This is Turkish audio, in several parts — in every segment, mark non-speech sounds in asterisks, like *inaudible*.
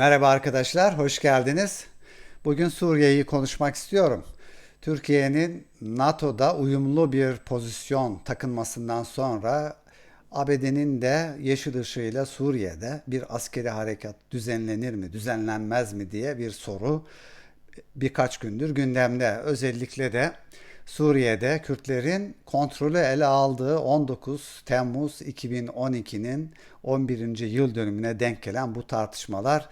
Merhaba arkadaşlar, hoş geldiniz. Bugün Suriye'yi konuşmak istiyorum. Türkiye'nin NATO'da uyumlu bir pozisyon takınmasından sonra ABD'nin de yeşil ışığıyla Suriye'de bir askeri harekat düzenlenir mi, düzenlenmez mi diye bir soru birkaç gündür gündemde. Özellikle de Suriye'de Kürtlerin kontrolü ele aldığı 19 Temmuz 2012'nin 11. yıl dönümüne denk gelen bu tartışmalar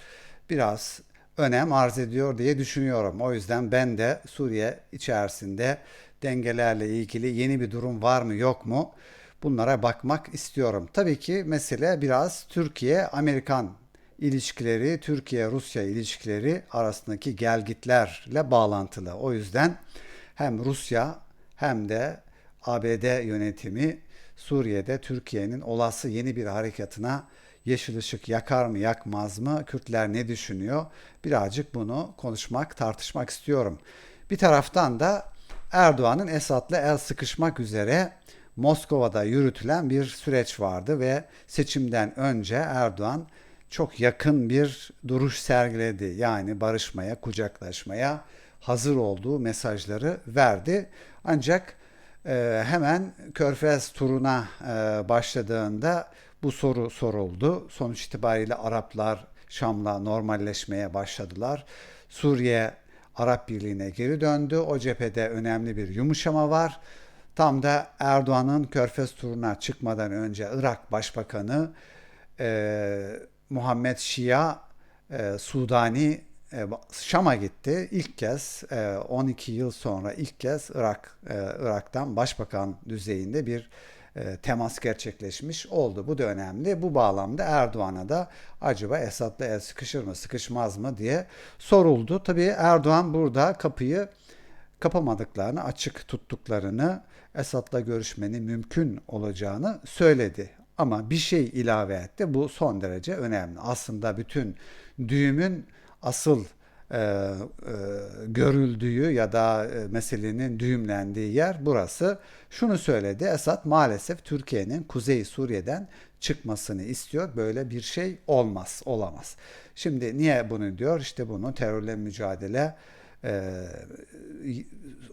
biraz önem arz ediyor diye düşünüyorum. O yüzden ben de Suriye içerisinde dengelerle ilgili yeni bir durum var mı yok mu bunlara bakmak istiyorum. Tabii ki mesele biraz Türkiye-Amerikan ilişkileri, Türkiye-Rusya ilişkileri arasındaki gelgitlerle bağlantılı. O yüzden hem Rusya hem de ABD yönetimi Suriye'de Türkiye'nin olası yeni bir harekatına yeşil ışık yakar mı yakmaz mı? Kürtler ne düşünüyor? Birazcık bunu konuşmak, tartışmak istiyorum. Bir taraftan da Erdoğan'ın Esad'la el sıkışmak üzere Moskova'da yürütülen bir süreç vardı ve seçimden önce Erdoğan çok yakın bir duruş sergiledi. Yani barışmaya, kucaklaşmaya hazır olduğu mesajları verdi. Ancak e, hemen Körfez turuna e, başladığında bu soru soruldu. Sonuç itibariyle Araplar Şam'la normalleşmeye başladılar. Suriye Arap Birliği'ne geri döndü. O cephede önemli bir yumuşama var. Tam da Erdoğan'ın Körfez turuna çıkmadan önce Irak Başbakanı e, Muhammed Şia e, Sudani Şam'a gitti. İlk kez e, 12 yıl sonra ilk kez Irak e, Irak'tan başbakan düzeyinde bir e, temas gerçekleşmiş oldu. Bu da önemli. Bu bağlamda Erdoğan'a da acaba Esad'la el sıkışır mı, sıkışmaz mı diye soruldu. Tabii Erdoğan burada kapıyı kapamadıklarını, açık tuttuklarını, Esad'la görüşmenin mümkün olacağını söyledi. Ama bir şey ilave etti. Bu son derece önemli. Aslında bütün düğümün asıl e, e, görüldüğü ya da e, meselenin düğümlendiği yer burası. Şunu söyledi. Esad maalesef Türkiye'nin Kuzey Suriye'den çıkmasını istiyor. Böyle bir şey olmaz, olamaz. Şimdi niye bunu diyor? İşte bunu terörle mücadele e,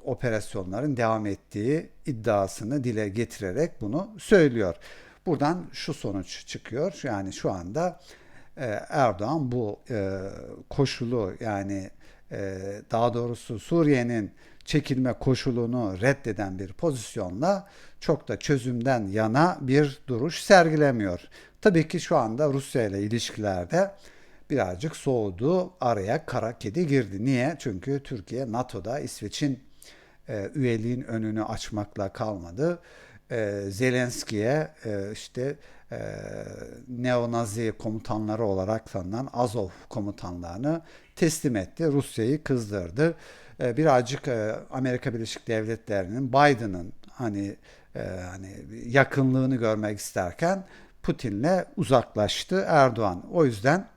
operasyonların devam ettiği iddiasını dile getirerek bunu söylüyor. Buradan şu sonuç çıkıyor. Yani şu anda Erdoğan bu e, koşulu yani e, daha doğrusu Suriye'nin çekilme koşulunu reddeden bir pozisyonla çok da çözümden yana bir duruş sergilemiyor. Tabii ki şu anda Rusya ile ilişkilerde birazcık soğudu. Araya kara kedi girdi. Niye? Çünkü Türkiye NATO'da İsveç'in e, üyeliğin önünü açmakla kalmadı. Zelenski'ye işte e, neonazi komutanları olarak tanınan Azov komutanlarını teslim etti. Rusya'yı kızdırdı. E, birazcık e, Amerika Birleşik Devletleri'nin Biden'ın hani e, hani yakınlığını görmek isterken Putin'le uzaklaştı Erdoğan. O yüzden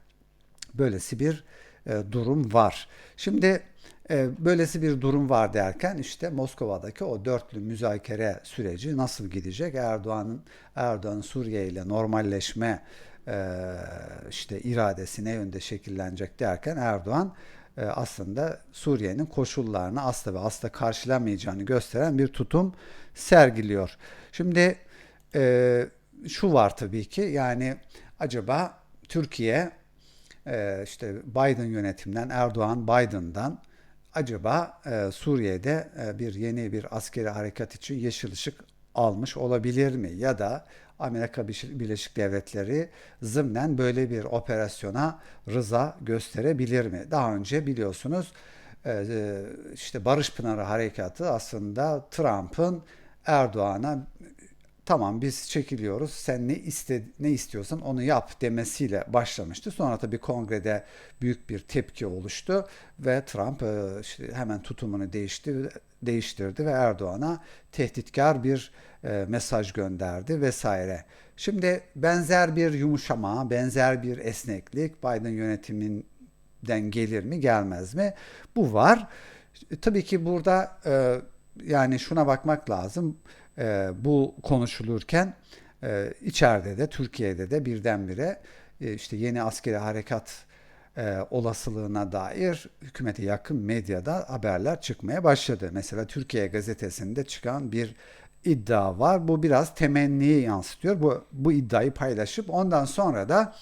böylesi bir e, durum var. Şimdi e, böylesi bir durum var derken işte Moskova'daki o dörtlü müzakere süreci nasıl gidecek? Erdoğan'ın Erdoğan Suriye ile normalleşme e, işte iradesi ne yönde şekillenecek derken Erdoğan e, aslında Suriye'nin koşullarını asla ve asla karşılamayacağını gösteren bir tutum sergiliyor. Şimdi şu var tabii ki yani acaba Türkiye işte Biden yönetiminden Erdoğan Biden'dan acaba e, Suriye'de e, bir yeni bir askeri harekat için yeşil ışık almış olabilir mi? Ya da Amerika Birleşik Devletleri zımnen böyle bir operasyona rıza gösterebilir mi? Daha önce biliyorsunuz e, e işte Barış Pınarı Harekatı aslında Trump'ın Erdoğan'a tamam biz çekiliyoruz sen ne iste ne istiyorsan onu yap demesiyle başlamıştı. Sonra tabii kongrede büyük bir tepki oluştu ve Trump e, işte hemen tutumunu değişti değiştirdi ve Erdoğan'a tehditkar bir e, mesaj gönderdi vesaire. Şimdi benzer bir yumuşama, benzer bir esneklik Biden yönetiminden gelir mi gelmez mi? Bu var. Tabii ki burada e, yani şuna bakmak lazım e, bu konuşulurken e, içeride de Türkiye'de de birdenbire e, işte yeni askeri harekat e, olasılığına dair hükümete yakın medyada haberler çıkmaya başladı. Mesela Türkiye gazetesinde çıkan bir iddia var. Bu biraz temenniyi yansıtıyor. Bu, bu iddiayı paylaşıp ondan sonra da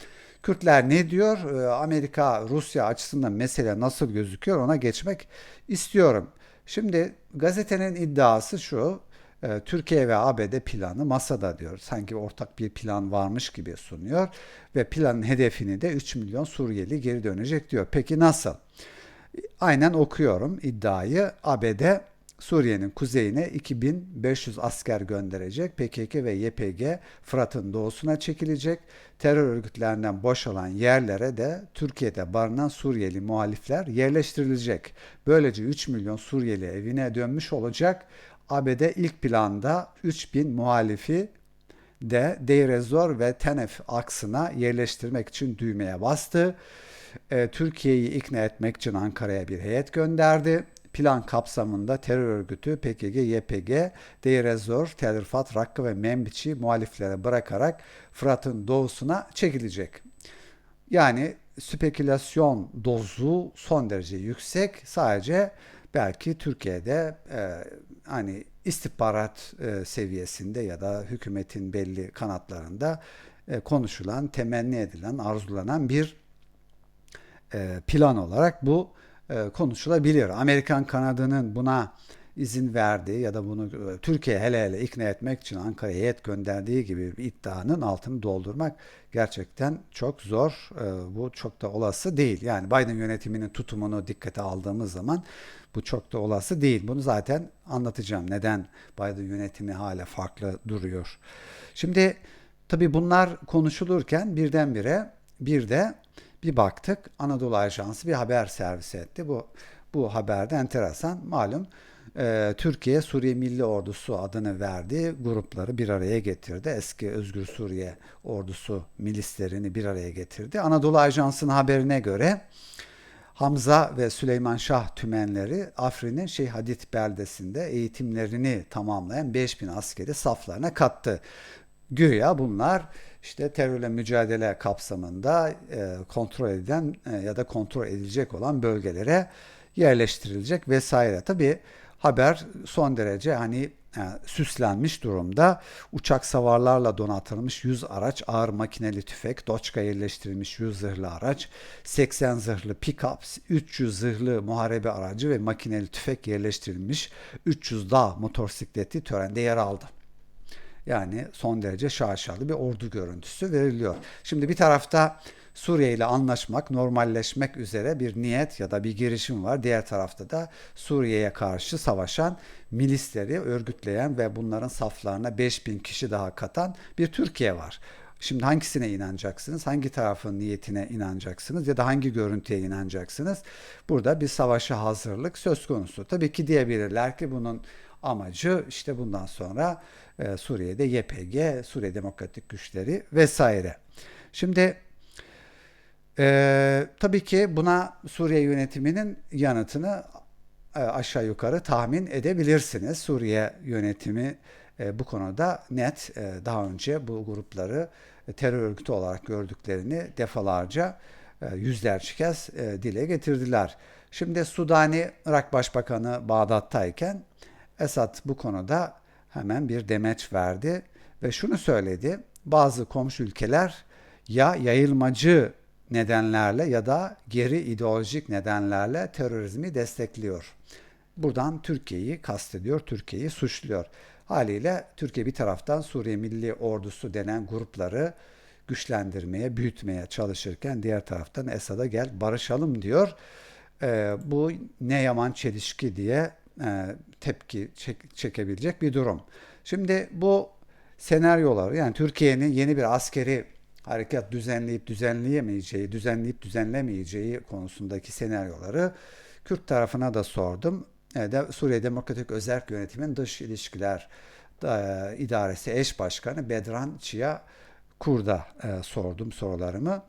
Kürtler ne diyor? Ee, Amerika, Rusya açısından mesele nasıl gözüküyor ona geçmek istiyorum. Şimdi gazetenin iddiası şu. E, Türkiye ve ABD planı masada diyor. Sanki ortak bir plan varmış gibi sunuyor ve planın hedefini de 3 milyon Suriyeli geri dönecek diyor. Peki nasıl? Aynen okuyorum iddiayı. ABD Suriye'nin kuzeyine 2500 asker gönderecek. PKK ve YPG Fırat'ın doğusuna çekilecek. Terör örgütlerinden boşalan yerlere de Türkiye'de barınan Suriyeli muhalifler yerleştirilecek. Böylece 3 milyon Suriyeli evine dönmüş olacak. ABD ilk planda 3000 muhalifi de Deir ez-Zor ve Tenef aksına yerleştirmek için düğmeye bastı. E, Türkiye'yi ikna etmek için Ankara'ya bir heyet gönderdi. Plan kapsamında terör örgütü PKK, YPG, Deir ez-Zor, Tel Rifat, Rakka ve Membiç'i muhaliflere bırakarak Fırat'ın doğusuna çekilecek. Yani spekülasyon dozu son derece yüksek. Sadece belki Türkiye'de e, hani istihbarat e, seviyesinde ya da hükümetin belli kanatlarında e, konuşulan, temenni edilen, arzulanan bir e, plan olarak bu e, konuşulabilir. Amerikan kanadının buna izin verdiği ya da bunu e, Türkiye hele hele ikna etmek için Ankara'ya heyet gönderdiği gibi bir iddianın altını doldurmak gerçekten çok zor. E, bu çok da olası değil. Yani Biden yönetiminin tutumunu dikkate aldığımız zaman bu çok da olası değil. Bunu zaten anlatacağım. Neden Biden yönetimi hala farklı duruyor. Şimdi tabii bunlar konuşulurken birdenbire bir de bir baktık Anadolu Ajansı bir haber servisi etti. Bu bu haberde enteresan. Malum e, Türkiye Suriye Milli Ordusu adını verdiği grupları bir araya getirdi. Eski Özgür Suriye Ordusu milislerini bir araya getirdi. Anadolu Ajansı'nın haberine göre Hamza ve Süleyman Şah tümenleri Afrin'in Şeyh Hadid beldesinde eğitimlerini tamamlayan 5000 askeri saflarına kattı. Güya bunlar işte terörle mücadele kapsamında e, kontrol edilen e, ya da kontrol edilecek olan bölgelere yerleştirilecek vesaire. Tabi haber son derece hani yani e, süslenmiş durumda. Uçak savarlarla donatılmış 100 araç, ağır makineli tüfek, Doçka yerleştirilmiş 100 zırhlı araç, 80 zırhlı pick-up, 300 zırhlı muharebe aracı ve makineli tüfek yerleştirilmiş 300 dağ motosikleti törende yer aldı. Yani son derece şaşalı bir ordu görüntüsü veriliyor. Şimdi bir tarafta Suriye ile anlaşmak, normalleşmek üzere bir niyet ya da bir girişim var. Diğer tarafta da Suriye'ye karşı savaşan milisleri örgütleyen ve bunların saflarına 5000 kişi daha katan bir Türkiye var. Şimdi hangisine inanacaksınız? Hangi tarafın niyetine inanacaksınız ya da hangi görüntüye inanacaksınız? Burada bir savaşa hazırlık söz konusu. Tabii ki diyebilirler ki bunun amacı işte bundan sonra e, Suriye'de YPG, Suriye Demokratik Güçleri vesaire. Şimdi e, tabii ki buna Suriye yönetiminin yanıtını e, aşağı yukarı tahmin edebilirsiniz. Suriye yönetimi e, bu konuda net e, daha önce bu grupları e, terör örgütü olarak gördüklerini defalarca e, yüzlerce kez e, dile getirdiler. Şimdi Sudani Irak Başbakanı Bağdat'tayken Esad bu konuda hemen bir demeç verdi ve şunu söyledi. Bazı komşu ülkeler ya yayılmacı nedenlerle ya da geri ideolojik nedenlerle terörizmi destekliyor. Buradan Türkiye'yi kastediyor, Türkiye'yi suçluyor. Haliyle Türkiye bir taraftan Suriye Milli Ordusu denen grupları güçlendirmeye, büyütmeye çalışırken diğer taraftan Esad'a gel barışalım diyor. Ee, bu ne yaman çelişki diye e, tepki çek, çekebilecek bir durum. Şimdi bu senaryolar yani Türkiye'nin yeni bir askeri harekat düzenleyip düzenleyemeyeceği, düzenleyip düzenlemeyeceği konusundaki senaryoları Kürt tarafına da sordum. E, Suriye Demokratik Özerk Yönetimi'nin dış ilişkiler e, idaresi eş başkanı Bedran Çiya Kur'da e, sordum sorularımı.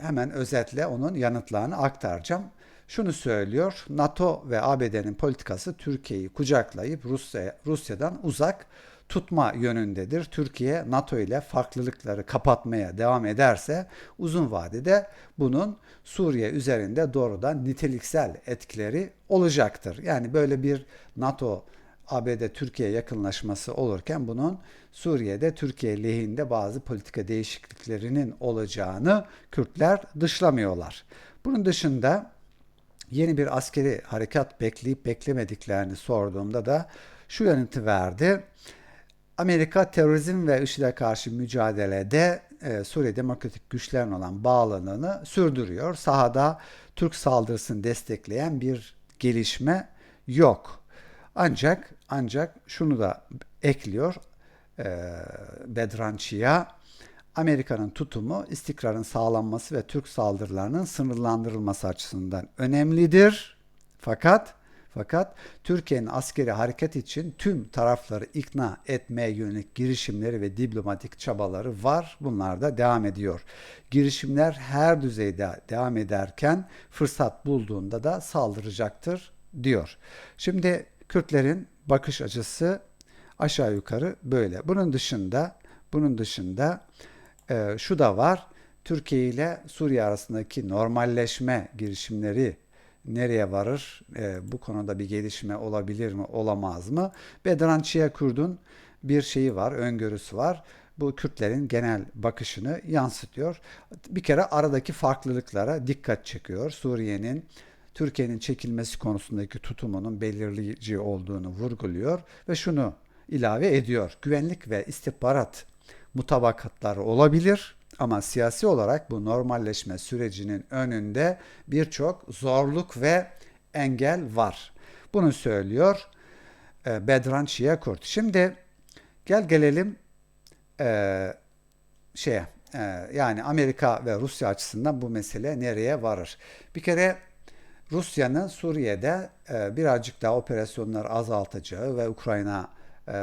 Hemen özetle onun yanıtlarını aktaracağım şunu söylüyor. NATO ve ABD'nin politikası Türkiye'yi kucaklayıp Rusya, Rusya'dan uzak tutma yönündedir. Türkiye NATO ile farklılıkları kapatmaya devam ederse uzun vadede bunun Suriye üzerinde doğrudan niteliksel etkileri olacaktır. Yani böyle bir NATO ABD Türkiye yakınlaşması olurken bunun Suriye'de Türkiye lehinde bazı politika değişikliklerinin olacağını Kürtler dışlamıyorlar. Bunun dışında yeni bir askeri harekat bekleyip beklemediklerini sorduğumda da şu yanıtı verdi. Amerika terörizm ve IŞİD'e karşı mücadelede e, Suriye Demokratik Güçlerin olan bağlılığını sürdürüyor. Sahada Türk saldırısını destekleyen bir gelişme yok. Ancak ancak şunu da ekliyor e, Bedrançı'ya Amerika'nın tutumu istikrarın sağlanması ve Türk saldırılarının sınırlandırılması açısından önemlidir. Fakat fakat Türkiye'nin askeri hareket için tüm tarafları ikna etmeye yönelik girişimleri ve diplomatik çabaları var. Bunlar da devam ediyor. Girişimler her düzeyde devam ederken fırsat bulduğunda da saldıracaktır diyor. Şimdi Kürtlerin bakış açısı aşağı yukarı böyle. Bunun dışında bunun dışında e, şu da var. Türkiye ile Suriye arasındaki normalleşme girişimleri nereye varır? E, bu konuda bir gelişme olabilir mi, olamaz mı? Bedran Çiyakurd'un bir şeyi var, öngörüsü var. Bu Kürtlerin genel bakışını yansıtıyor. Bir kere aradaki farklılıklara dikkat çekiyor. Suriye'nin Türkiye'nin çekilmesi konusundaki tutumunun belirleyici olduğunu vurguluyor ve şunu ilave ediyor. Güvenlik ve istihbarat mutabakatları olabilir ama siyasi olarak bu normalleşme sürecinin önünde birçok zorluk ve engel var. Bunu söylüyor e, Bedran Şiakurt. Şimdi gel gelelim e, şeye e, yani Amerika ve Rusya açısından bu mesele nereye varır? Bir kere Rusya'nın Suriye'de e, birazcık daha operasyonlar azaltacağı ve Ukrayna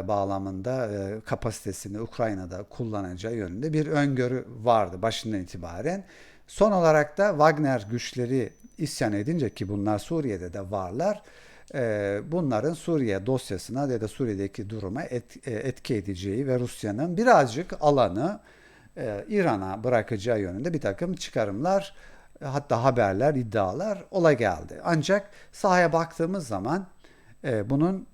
bağlamında e, kapasitesini Ukrayna'da kullanacağı yönünde bir öngörü vardı başından itibaren. Son olarak da Wagner güçleri isyan edince ki bunlar Suriye'de de varlar. E, bunların Suriye dosyasına ya da Suriye'deki duruma et, etki edeceği ve Rusya'nın birazcık alanı İran'a bırakacağı yönünde bir takım çıkarımlar hatta haberler, iddialar ola geldi. Ancak sahaya baktığımız zaman bunun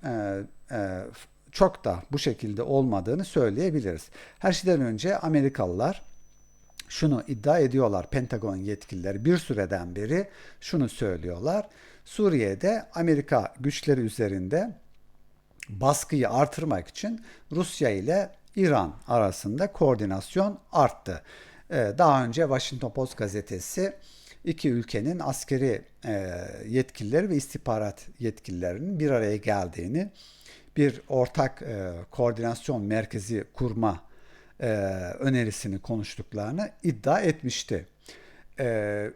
çok da bu şekilde olmadığını söyleyebiliriz. Her şeyden önce Amerikalılar şunu iddia ediyorlar Pentagon yetkilileri bir süreden beri şunu söylüyorlar. Suriye'de Amerika güçleri üzerinde baskıyı artırmak için Rusya ile İran arasında koordinasyon arttı. Ee, daha önce Washington Post gazetesi iki ülkenin askeri e, yetkilileri ve istihbarat yetkililerinin bir araya geldiğini bir ortak e, koordinasyon merkezi kurma e, önerisini konuştuklarını iddia etmişti. E,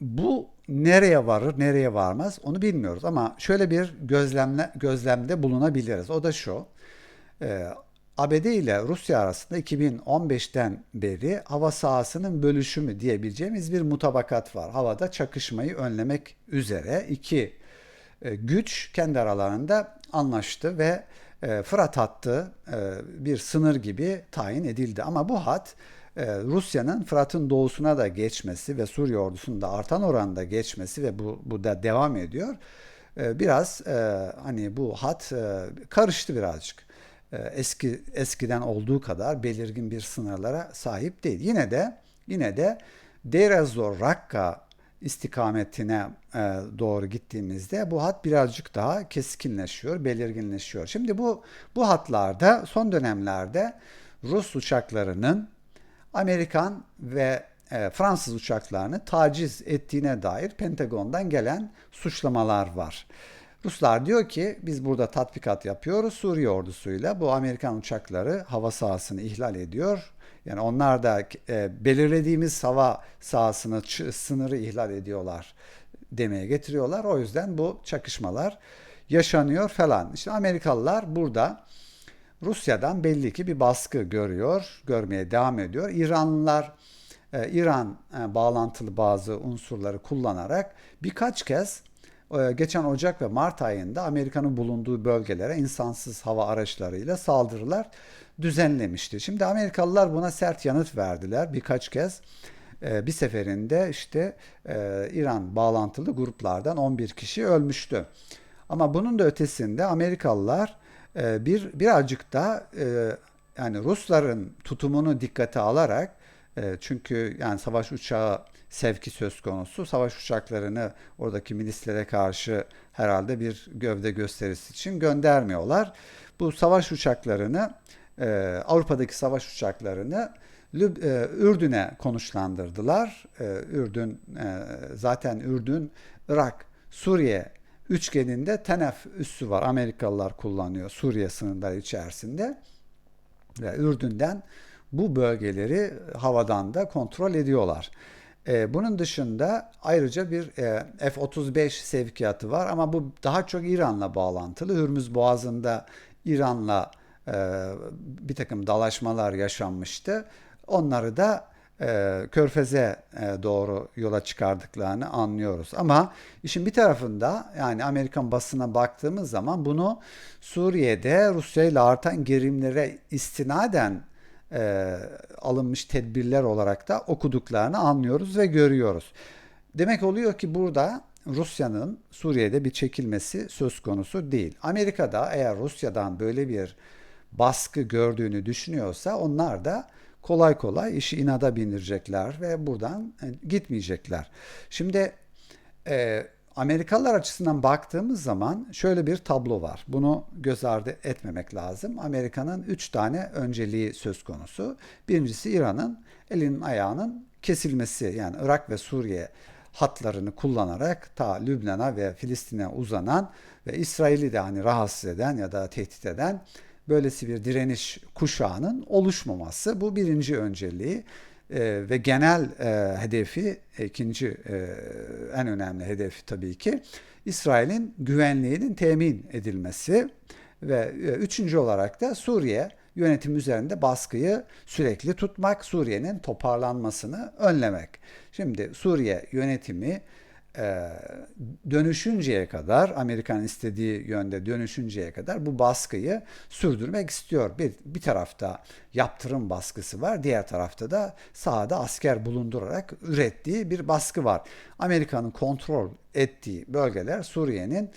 bu nereye varır, nereye varmaz onu bilmiyoruz ama şöyle bir gözlemle, gözlemde bulunabiliriz. O da şu. E, ABD ile Rusya arasında 2015'ten beri hava sahasının bölüşümü diyebileceğimiz bir mutabakat var. Havada çakışmayı önlemek üzere iki güç kendi aralarında anlaştı ve e, Fırat hattı e, bir sınır gibi tayin edildi. Ama bu hat Rusya'nın Fırat'ın doğusuna da geçmesi ve Suriye ordusunun da artan oranda geçmesi ve bu, bu da devam ediyor. Biraz hani bu hat karıştı birazcık. Eski eskiden olduğu kadar belirgin bir sınırlara sahip değil. Yine de yine de Deir ez-Zor Rakka istikametine e, doğru gittiğimizde bu hat birazcık daha keskinleşiyor, belirginleşiyor. Şimdi bu bu hatlarda son dönemlerde Rus uçaklarının Amerikan ve e, Fransız uçaklarını taciz ettiğine dair Pentagon'dan gelen suçlamalar var. Ruslar diyor ki biz burada tatbikat yapıyoruz Suriye ordusuyla. Bu Amerikan uçakları hava sahasını ihlal ediyor yani onlar da e, belirlediğimiz hava sahasını, sınırı ihlal ediyorlar demeye getiriyorlar. O yüzden bu çakışmalar yaşanıyor falan. İşte Amerikalılar burada Rusya'dan belli ki bir baskı görüyor, görmeye devam ediyor. İranlılar e, İran e, bağlantılı bazı unsurları kullanarak birkaç kez e, geçen Ocak ve Mart ayında Amerika'nın bulunduğu bölgelere insansız hava araçlarıyla saldırılar düzenlemişti. Şimdi Amerikalılar buna sert yanıt verdiler birkaç kez. E, bir seferinde işte e, İran bağlantılı gruplardan 11 kişi ölmüştü. Ama bunun da ötesinde Amerikalılar e, bir birazcık da e, yani Rusların tutumunu dikkate alarak çünkü yani savaş uçağı sevki söz konusu. Savaş uçaklarını oradaki milislere karşı herhalde bir gövde gösterisi için göndermiyorlar. Bu savaş uçaklarını e, Avrupa'daki savaş uçaklarını e, Ürdün'e konuşlandırdılar. E, Ürdün e, zaten Ürdün, Irak, Suriye üçgeninde Tenef üssü var. Amerikalılar kullanıyor Suriye sınırları içerisinde. Ve Ürdün'den bu bölgeleri havadan da kontrol ediyorlar. Bunun dışında ayrıca bir e, F-35 sevkiyatı var ama bu daha çok İran'la bağlantılı. Hürmüz Boğazı'nda İran'la e, bir takım dalaşmalar yaşanmıştı. Onları da e, Körfez'e e, doğru yola çıkardıklarını anlıyoruz. Ama işin bir tarafında yani Amerikan basına baktığımız zaman bunu Suriye'de Rusya ile artan gerilimlere istinaden e, alınmış tedbirler olarak da okuduklarını anlıyoruz ve görüyoruz. Demek oluyor ki burada Rusya'nın Suriye'de bir çekilmesi söz konusu değil. Amerika'da eğer Rusya'dan böyle bir baskı gördüğünü düşünüyorsa onlar da kolay kolay işi inada bindirecekler ve buradan e, gitmeyecekler. Şimdi e, Amerikalılar açısından baktığımız zaman şöyle bir tablo var. Bunu göz ardı etmemek lazım. Amerika'nın üç tane önceliği söz konusu. Birincisi İran'ın elinin ayağının kesilmesi yani Irak ve Suriye hatlarını kullanarak ta Lübnan'a ve Filistin'e uzanan ve İsrail'i de hani rahatsız eden ya da tehdit eden böylesi bir direniş kuşağının oluşmaması. Bu birinci önceliği e, ve genel e, hedefi ikinci e, en önemli hedefi tabii ki İsrail'in güvenliğinin temin edilmesi ve e, üçüncü olarak da Suriye yönetim üzerinde baskıyı sürekli tutmak, Suriye'nin toparlanmasını önlemek. Şimdi Suriye yönetimi e, dönüşünceye kadar Amerikan istediği yönde dönüşünceye kadar bu baskıyı sürdürmek istiyor. Bir, bir tarafta yaptırım baskısı var, diğer tarafta da sahada asker bulundurarak ürettiği bir baskı var. Amerika'nın kontrol ettiği bölgeler Suriye'nin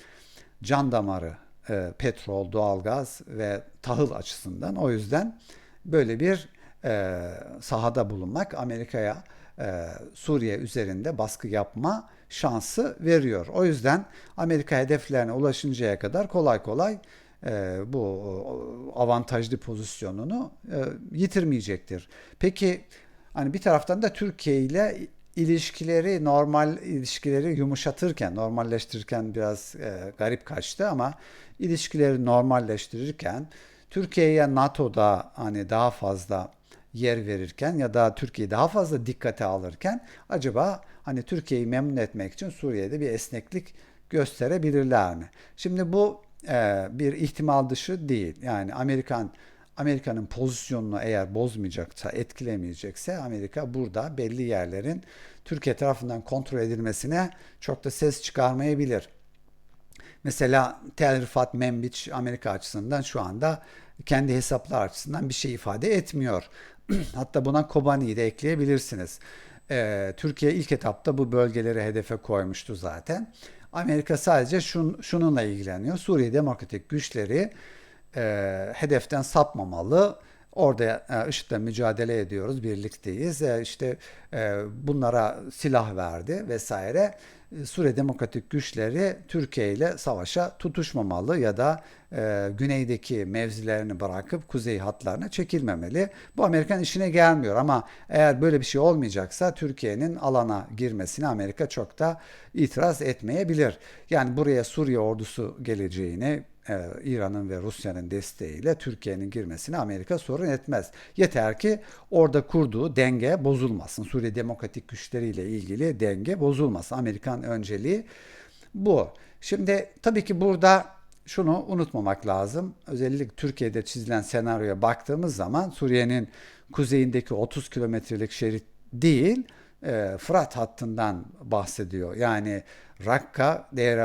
can damarı, e, petrol, doğalgaz ve tahıl açısından. O yüzden böyle bir e, sahada bulunmak Amerika'ya e, Suriye üzerinde baskı yapma şansı veriyor. O yüzden Amerika hedeflerine ulaşıncaya kadar kolay kolay e, bu avantajlı pozisyonunu e, yitirmeyecektir. Peki hani bir taraftan da Türkiye ile ilişkileri normal ilişkileri yumuşatırken, normalleştirirken biraz e, garip kaçtı ama ilişkileri normalleştirirken Türkiye'ye NATO'da hani daha fazla yer verirken ya da Türkiye'yi daha fazla dikkate alırken acaba hani Türkiye'yi memnun etmek için Suriye'de bir esneklik gösterebilirler mi? Şimdi bu e, bir ihtimal dışı değil. Yani Amerikan Amerika'nın pozisyonunu eğer bozmayacaksa, etkilemeyecekse Amerika burada belli yerlerin Türkiye tarafından kontrol edilmesine çok da ses çıkarmayabilir. Mesela Tel Rifat Membiç Amerika açısından şu anda kendi hesaplar açısından bir şey ifade etmiyor. *clears throat* Hatta buna Kobani'yi de ekleyebilirsiniz. Ee, Türkiye ilk etapta bu bölgeleri hedefe koymuştu zaten. Amerika sadece şun, şununla ilgileniyor. Suriye Demokratik Güçleri e, hedeften sapmamalı. Orada e, IŞİD'le mücadele ediyoruz, birlikteyiz. E, işte e, bunlara silah verdi vesaire. Suriye Demokratik Güçleri Türkiye ile savaşa tutuşmamalı ya da e, güneydeki mevzilerini bırakıp kuzey hatlarına çekilmemeli. Bu Amerikan işine gelmiyor ama eğer böyle bir şey olmayacaksa Türkiye'nin alana girmesine Amerika çok da itiraz etmeyebilir. Yani buraya Suriye ordusu geleceğini e, İran'ın ve Rusya'nın desteğiyle Türkiye'nin girmesine Amerika sorun etmez. Yeter ki orada kurduğu denge bozulmasın. Suriye demokratik güçleriyle ilgili denge bozulmasın. Amerikan önceliği bu. Şimdi tabii ki burada şunu unutmamak lazım. Özellikle Türkiye'de çizilen senaryoya baktığımız zaman Suriye'nin kuzeyindeki 30 kilometrelik şerit değil, e, Fırat hattından bahsediyor. Yani Rakka Deir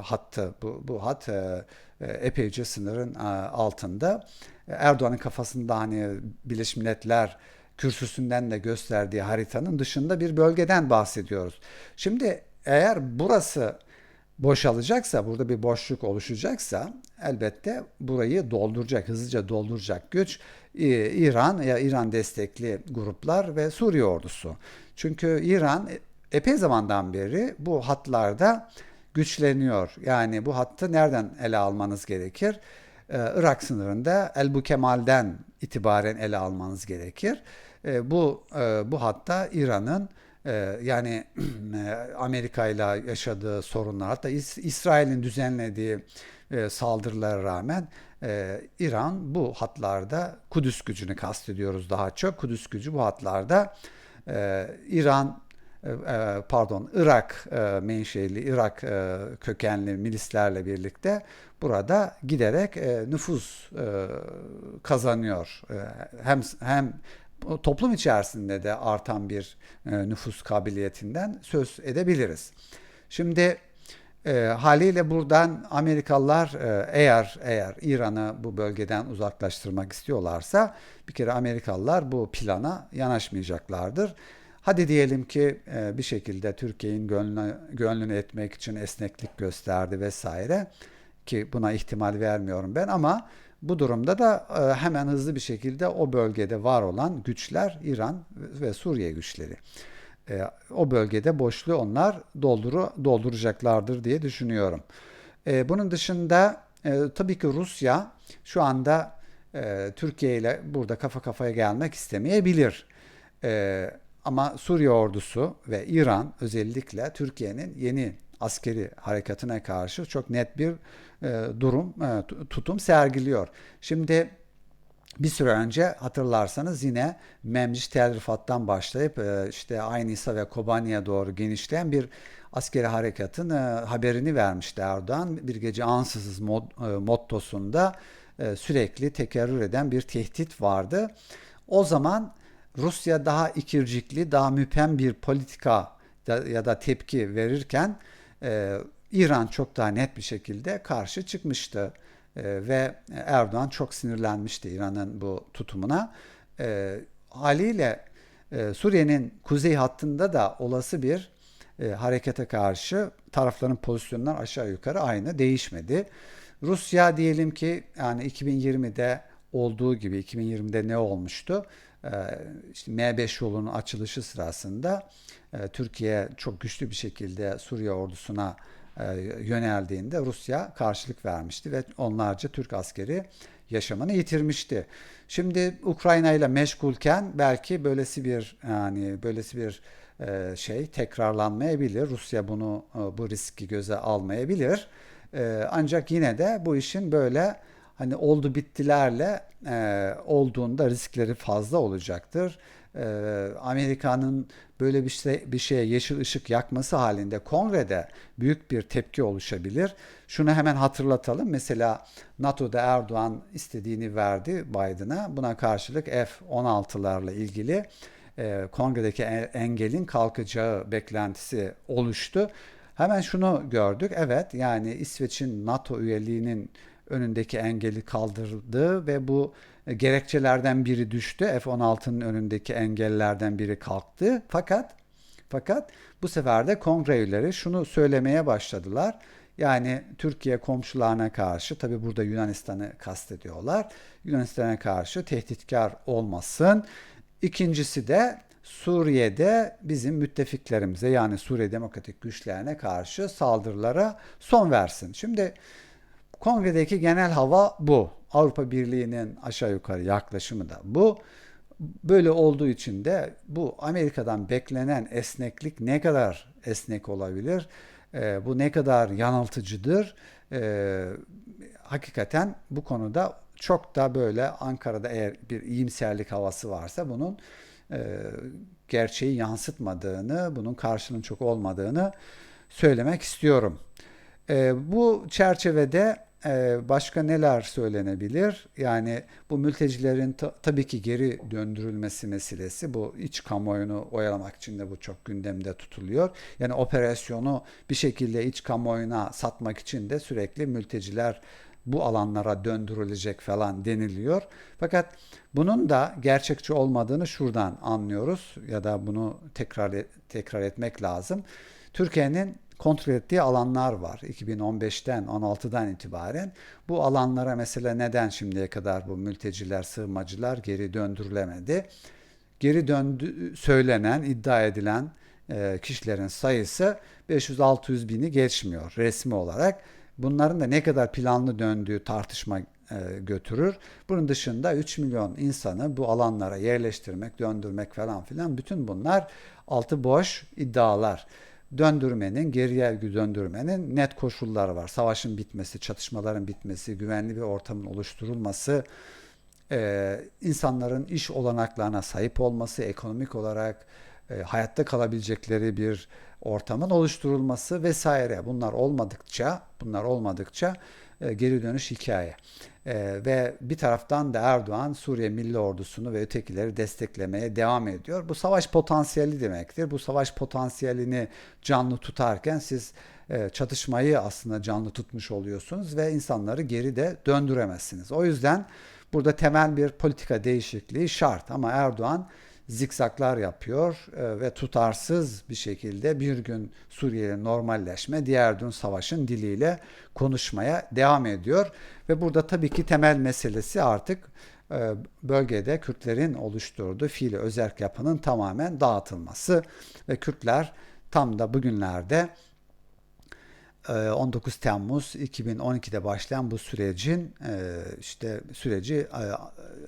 hattı bu, bu hat e, e, epeyce sınırın e, altında. Erdoğan'ın kafasında hani Birleşmiş Milletler kürsüsünden de gösterdiği haritanın dışında bir bölgeden bahsediyoruz. Şimdi eğer burası boşalacaksa, burada bir boşluk oluşacaksa elbette burayı dolduracak, hızlıca dolduracak güç İran ya İran destekli gruplar ve Suriye ordusu. Çünkü İran epey zamandan beri bu hatlarda güçleniyor. Yani bu hattı nereden ele almanız gerekir? Ee, Irak sınırında El Bukemal'den itibaren ele almanız gerekir. Ee, bu e, bu hatta İran'ın e, yani *clears throat* Amerika ile yaşadığı sorunlar hatta İsrail'in düzenlediği e, saldırılara rağmen İran bu hatlarda Kudüs gücünü kastediyoruz daha çok. Kudüs gücü bu hatlarda İran e, e, pardon Irak e, menşeli, Irak kökenli milislerle birlikte burada giderek nüfus kazanıyor. Hem hem toplum içerisinde de artan bir nüfus kabiliyetinden söz edebiliriz. Şimdi e, haliyle buradan Amerikalılar e, eğer eğer İran'ı bu bölgeden uzaklaştırmak istiyorlarsa bir kere Amerikalılar bu plana yanaşmayacaklardır. Hadi diyelim ki e, bir şekilde Türkiye'nin gönlünü, gönlünü etmek için esneklik gösterdi vesaire ki buna ihtimal vermiyorum ben ama bu durumda da e, hemen hızlı bir şekilde o bölgede var olan güçler İran ve Suriye güçleri. E, o bölgede boşluğu onlar dolduru, dolduracaklardır diye düşünüyorum. Bunun dışında tabii ki Rusya şu anda Türkiye ile burada kafa kafaya gelmek istemeyebilir. Ama Suriye ordusu ve İran özellikle Türkiye'nin yeni askeri harekatına karşı çok net bir e, durum, e, tutum sergiliyor. Şimdi bir süre önce hatırlarsanız yine Memciş Tel Rifat'tan başlayıp e, işte Aynisa ve Kobani'ye doğru genişleyen bir askeri harekatın e, haberini vermişti Erdoğan. Bir gece ansızız e, mottosunda sürekli tekerrür eden bir tehdit vardı. O zaman Rusya daha ikircikli, daha müphem bir politika ya da tepki verirken İran çok daha net bir şekilde karşı çıkmıştı ve Erdoğan çok sinirlenmişti İran'ın bu tutumuna. E, haliyle e, Suriye'nin kuzey hattında da olası bir e, harekete karşı tarafların pozisyonları aşağı yukarı aynı değişmedi. Rusya diyelim ki yani 2020'de olduğu gibi 2020'de ne olmuştu? Ee, işte M5 yolunun açılışı sırasında e, Türkiye çok güçlü bir şekilde Suriye ordusuna yöneldiğinde Rusya karşılık vermişti ve onlarca Türk askeri yaşamını yitirmişti. Şimdi Ukrayna ile meşgulken belki böylesi bir yani böylesi bir e, şey tekrarlanmayabilir. Rusya bunu bu riski göze almayabilir. Ancak yine de bu işin böyle hani oldu bittilerle e, olduğunda riskleri fazla olacaktır. E, Amerika'nın böyle bir şey bir şeye yeşil ışık yakması halinde kongrede büyük bir tepki oluşabilir. Şunu hemen hatırlatalım. Mesela NATO'da Erdoğan istediğini verdi Biden'a. Buna karşılık F-16'larla ilgili e, kongredeki engelin kalkacağı beklentisi oluştu. Hemen şunu gördük. Evet yani İsveç'in NATO üyeliğinin önündeki engeli kaldırdı ve bu gerekçelerden biri düştü. F-16'nın önündeki engellerden biri kalktı. Fakat fakat bu sefer de kongre üyeleri şunu söylemeye başladılar. Yani Türkiye komşularına karşı tabi burada Yunanistan'ı kastediyorlar. Yunanistan'a karşı tehditkar olmasın. İkincisi de Suriye'de bizim müttefiklerimize yani Suriye Demokratik Güçlerine karşı saldırılara son versin. Şimdi Kongredeki genel hava bu. Avrupa Birliği'nin aşağı yukarı yaklaşımı da bu. Böyle olduğu için de bu Amerika'dan beklenen esneklik ne kadar esnek olabilir? E, bu ne kadar yanıltıcıdır? E, hakikaten bu konuda çok da böyle Ankara'da eğer bir iyimserlik havası varsa bunun e, gerçeği yansıtmadığını, bunun karşılığının çok olmadığını söylemek istiyorum. E, bu çerçevede e, başka neler söylenebilir? Yani bu mültecilerin ta- tabii ki geri döndürülmesi meselesi bu iç kamuoyunu oyalamak için de bu çok gündemde tutuluyor. Yani operasyonu bir şekilde iç kamuoyuna satmak için de sürekli mülteciler bu alanlara döndürülecek falan deniliyor. Fakat bunun da gerçekçi olmadığını şuradan anlıyoruz ya da bunu tekrar tekrar etmek lazım. Türkiye'nin kontrol ettiği alanlar var. 2015'ten 16'dan itibaren bu alanlara mesela neden şimdiye kadar bu mülteciler, sığınmacılar geri döndürülemedi? Geri döndü söylenen, iddia edilen e, kişilerin sayısı 500-600 bini geçmiyor resmi olarak. Bunların da ne kadar planlı döndüğü tartışma e, götürür. Bunun dışında 3 milyon insanı bu alanlara yerleştirmek, döndürmek falan filan bütün bunlar altı boş iddialar. Döndürmenin, geriye döndürmenin net koşulları var. Savaşın bitmesi, çatışmaların bitmesi, güvenli bir ortamın oluşturulması, e, insanların iş olanaklarına sahip olması, ekonomik olarak e, hayatta kalabilecekleri bir ortamın oluşturulması vesaire. Bunlar olmadıkça, bunlar olmadıkça e, geri dönüş hikaye. E, ve bir taraftan da Erdoğan Suriye Milli Ordusunu ve ötekileri desteklemeye devam ediyor. Bu savaş potansiyeli demektir. Bu savaş potansiyelini canlı tutarken siz e, çatışmayı aslında canlı tutmuş oluyorsunuz ve insanları geri de döndüremezsiniz. O yüzden burada temel bir politika değişikliği şart ama Erdoğan zikzaklar yapıyor e, ve tutarsız bir şekilde bir gün Suriye'nin normalleşme, diğer gün savaşın diliyle konuşmaya devam ediyor. Ve burada tabii ki temel meselesi artık e, bölgede Kürtlerin oluşturduğu fiili özerk yapının tamamen dağıtılması ve Kürtler tam da bugünlerde 19 e, Temmuz 2012'de başlayan bu sürecin işte süreci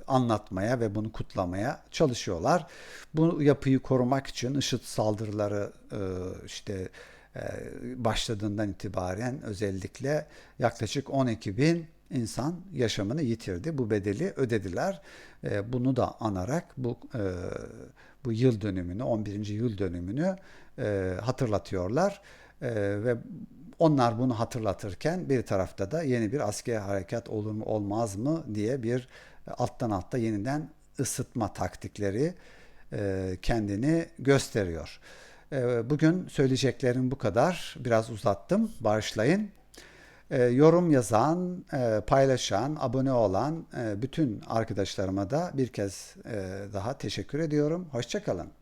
anlatmaya ve bunu kutlamaya çalışıyorlar. Bu yapıyı korumak için IŞİD saldırıları e, işte e, başladığından itibaren özellikle yaklaşık 12 bin insan yaşamını yitirdi. Bu bedeli ödediler. E, bunu da anarak bu bu yıl dönümünü, 11. yıl dönümünü hatırlatıyorlar ve onlar bunu hatırlatırken bir tarafta da yeni bir askeri harekat olur mu olmaz mı diye bir alttan altta yeniden ısıtma taktikleri e, kendini gösteriyor. E, bugün söyleyeceklerim bu kadar. Biraz uzattım. Bağışlayın. E, yorum yazan, paylaşan, abone olan bütün arkadaşlarıma da bir kez daha teşekkür ediyorum. Hoşçakalın.